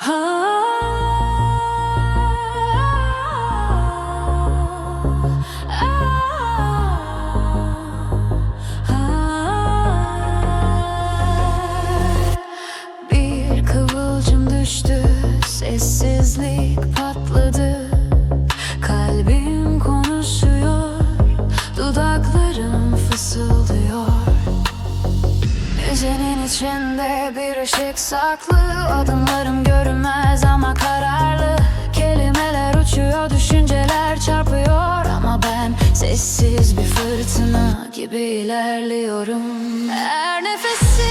Bir kıvılcım düştü, sessizlik patladı. Kalbim konuşuyor, dudaklarım fısıldıyor. Gecenin içinde bir ışık saklı. Adımlarım görünmez ama kararlı. Kelimeler uçuyor, düşünceler çarpıyor. Ama ben sessiz bir fırtına gibi ilerliyorum. Her nefesim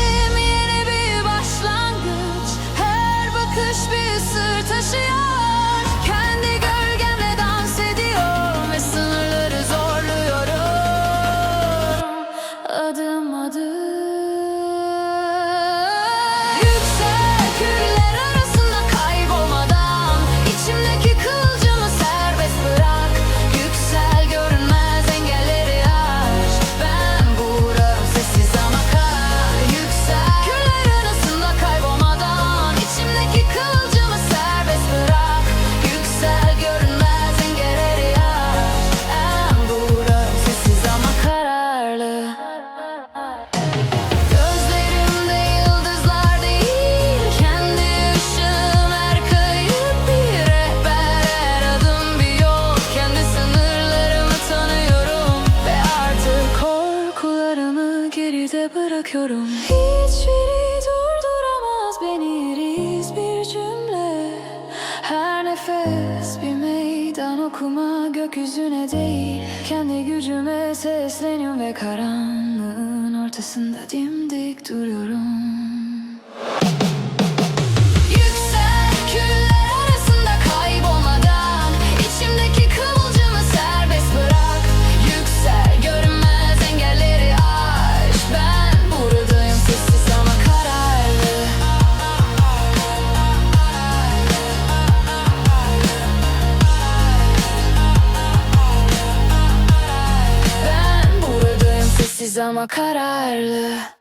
bırakıyorum Hiçbiri durduramaz beni riz bir cümle. Her nefes bir meydan okuma Gökyüzüne değil. Kendi gücüme sesleniyorum Ve karanlığın ortasında dimdik duruyorum ama kararlı